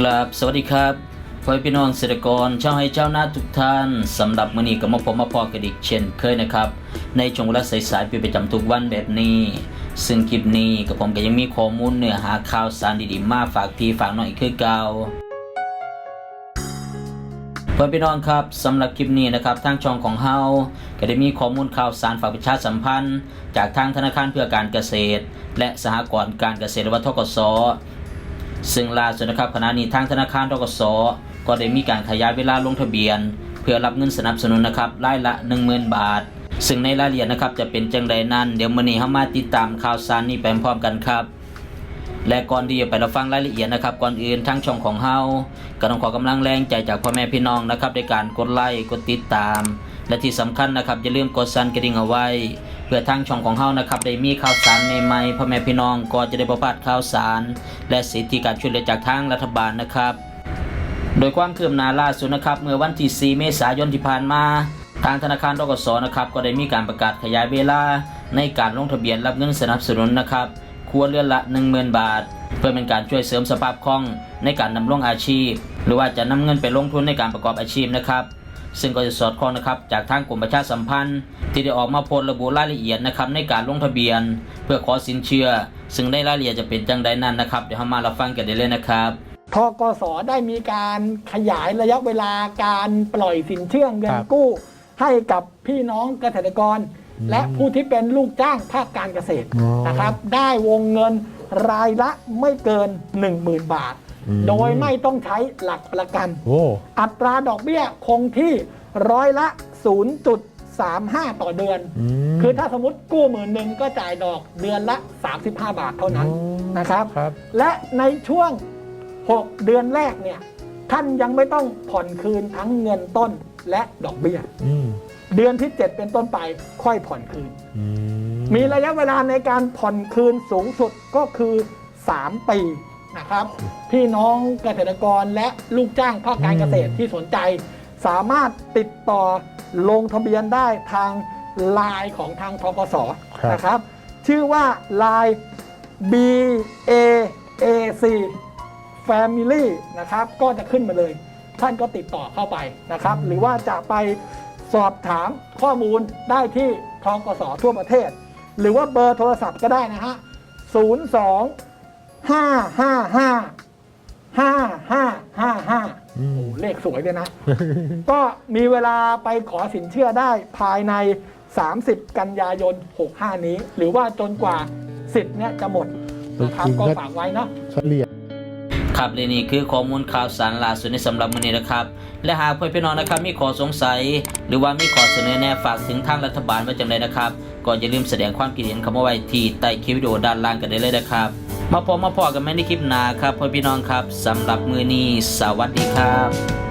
ครับสวัสดีครับพ่อพี่น้องเกษตรกรชาวให้เจ้าหน้าทุกท่านสำหรับมื้อนี้ก็มาพบมาพอกันอีกเช่นเคยนะครับ ในช่วงเวลาสายๆเป็นประจำทุกวันแบบนี้ ซึ่งคลิปนี้กับผมก็ยังมีข้อมูลเนื้อหาข่าวสารดีๆ มาฝากพี่ฝากน้องอีกคือเก่าพ่อพี่น้องครับสำหรับคลิปนี้นะครับทางช่องของเฮาก็ได้มีข้อมูลข่าวสารฝากประชาสัมพันธ์ จากทางธนาคารเพื่อการเกษตร และสหกรณ์การเกษตรว่าทกส ซึ่งล่าสุดนะครับขณะนี้ทางธนาคารทกสก็ได้มีการขยายเวลาลงทะเบียน เพื่อรับเงินสนับสนุนนะครับรายละ 10,000 บาท ซึ่งในรายละเอียดนะครับจะเป็นจังใดนั้น เดี๋ยวมื้อนี้เฮามาติดตามข่าวสารนี้ไปพร้อมกันครับและก่อนที่จะไปรับฟังรายละเอียดนะครับ ก่อนอื่นทั้งช่องของเฮาก็ต้องขอกำลังแรงใจจากพ่อแม่พี่น้องนะครับในการกดไลค์กดติดตาม และที่สำคัญนะครับอย่าลืมกดสั่นกระดิ่งเอาไว้ เพื่อทางช่องของเฮานะครับได้มีข่าวสารใหม่ๆพ่อแม่พี่น้องก็จะได้ประพาดข่าวสาร และสิทธิการช่วยเหลือจากทางรัฐบาลนะครับ โดยความคืบหน้าล่าสุดนะครับเมื่อวันที่4เมษายนที่ผ่านมาทางธนาคารทกสนะครับก็ได้มีการประกาศขยายเวลา ในการลงทะเบียนรับเงินสนับสนุนนะครับครัวเรือนละ 10,000 บาท เพื่อเป็นการช่วยเสริมสภาพคล่องในการดำรงอาชีพ หรือว่าจะนำเงินไปลงทุนในการประกอบอาชีพนะครับ ซึ่งก็จะสอดคล้องนะครับจากทางกรมประชาสัมพันธ์ ที่ได้ออกมาโพสต์ระบุรายละเอียดนะครับในการลงทะเบียน เพื่อขอสินเชื่อ ซึ่งในรายละเอียดจะเป็นจังใดนั้นนะครับเดี๋ยวเรามารับฟังกันได้เลยนะครับทกสได้มีการขยายระยะเวลาการปล่อยสินเชื่อเงินครับกู้ ให้กับพี่น้องเกษตรกรอืมและผู้ที่เป็นลูกจ้างภาคการเกษตรอ๋อนะครับ ได้วงเงินรายละไม่เกิน 10,000 บาทอืม โดยไม่ต้องใช้หลักประกันโอ้อัตราดอกเบี้ยคงที่ร้อยละ 0.35 ต่อเดือนมคือถ้าสมมติกู้หมื่นหนึ่งก็จ่ายดอกเดือนละ 35 บาทเท่านั้นอ๋อนะครับครับและในช่วง 6 เดือนแรกเนี่ยท่านยังไม่ต้องผ่อนคืนทั้งเงินต้นและดอกเบี้ยอืมเดือนที่ 7 เป็นต้นไปค่อยผ่อนคืนอืมีระยะเวลาในการผ่อนคืนสูงสุดก็คือ 3 ปีนะ ครับ พี่น้องเกษตรกรและลูกจ้างภาคการเกษตรที่สนใจ สามารถติดต่อลงทะเบียนได้ทางไลน์ของทางทกสครับ นะครับ ชื่อว่า Line B A A C Family นะครับ ก็จะขึ้นมาเลย ท่านก็ติดต่อเข้าไปนะครับ หรือว่าจะไปสอบถามข้อมูลได้ที่ทกสทั่วประเทศ หรือว่าเบอร์โทรศัพท์ก็ได้นะฮะ 02 555 5555อืมเลขสวยเลยนะ ก็มีเวลาไปขอสินเชื่อได้ภายใน 30 กันยายน 65 นี้ หรือว่าจนกว่าสิทธิ์เนี่ยจะหมดนะครับจริงๆก็ก็ฝากไว้เนาะ เฉลี่ย ครับและนี่คือข้อมูลข่าวสารล่าสุดในสำหรับมื้อนี้นะครับ และหากเพื่อนพี่น้องนะครับมีข้อสงสัย หรือว่ามีข้อเสนอแนะฝากถึงทางรัฐบาลไว้จังไดนะครับก็อย่าลืมแสดงความคิดเห็นเข้ามาไว้ที่ใต้คลิปวิดีโอด้านล่างกันได้เลยนะครับ มาพอมาพอกันใหม่ในคลิปหน้าครับเพื่อพี่น้องครับสำหรับมื้อนี้สวัสดีครับ